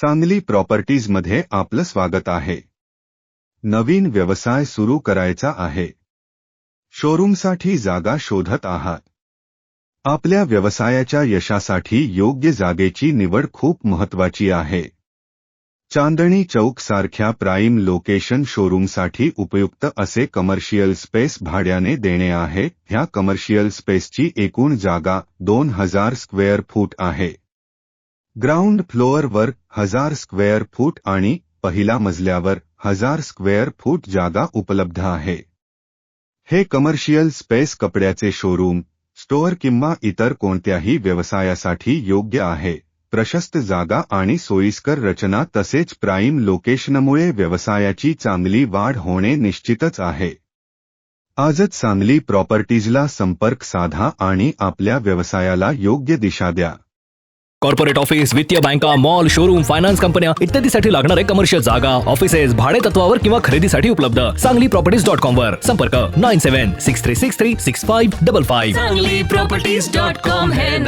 सांगली प्रॉपर्टीजमध्ये आपलं स्वागत आहे. नवीन व्यवसाय सुरू करायचा आहे. शोरूमसाठी जागा शोधत आहात. आपल्या व्यवसायाच्या यशासाठी योग्य जागेची निवड खूप महत्वाची आहे. चांदणी चौक सारख्या प्राईम लोकेशन शोरूमसाठी उपयुक्त असे कमर्शियल स्पेस भाड्याने देणे आहे. ह्या कमर्शियल स्पेसची एकूण जागा दोन हजार स्क्वेअर फूट आहे. ग्राउंड फ्लोअरवर हजार स्क्वेअर फूट आणि पहिल्या मजल्यावर हजार स्क्वेअर फूट जागा उपलब्ध आहे. हे कमर्शियल स्पेस कपड्याचे शोरूम स्टोअर किंवा इतर कोणत्याही व्यवसायासाठी योग्य आहे. प्रशस्त जागा आणि सोयीस्कर रचना तसेच प्राईम लोकेशनमुळे व्यवसायाची चांगली वाढ होणे निश्चितच आहे. आजच सांगली प्रॉपर्टीजला संपर्क साधा आणि आपल्या व्यवसायाला योग्य दिशा द्या. कॉर्पोरेट ऑफिस वित्तीय बँका मॉल शोरूम फायनान्स कंपन्या इत्यादीसाठी लागणारे कमर्शियल जागा ऑफिसेस भाडे तत्वावर किंवा खरेदीसाठी उपलब्ध. सांगली प्रॉपर्टीज डॉट कॉम वर संपर्क nine seven six three six three six five double five. Sangli properties dot com हे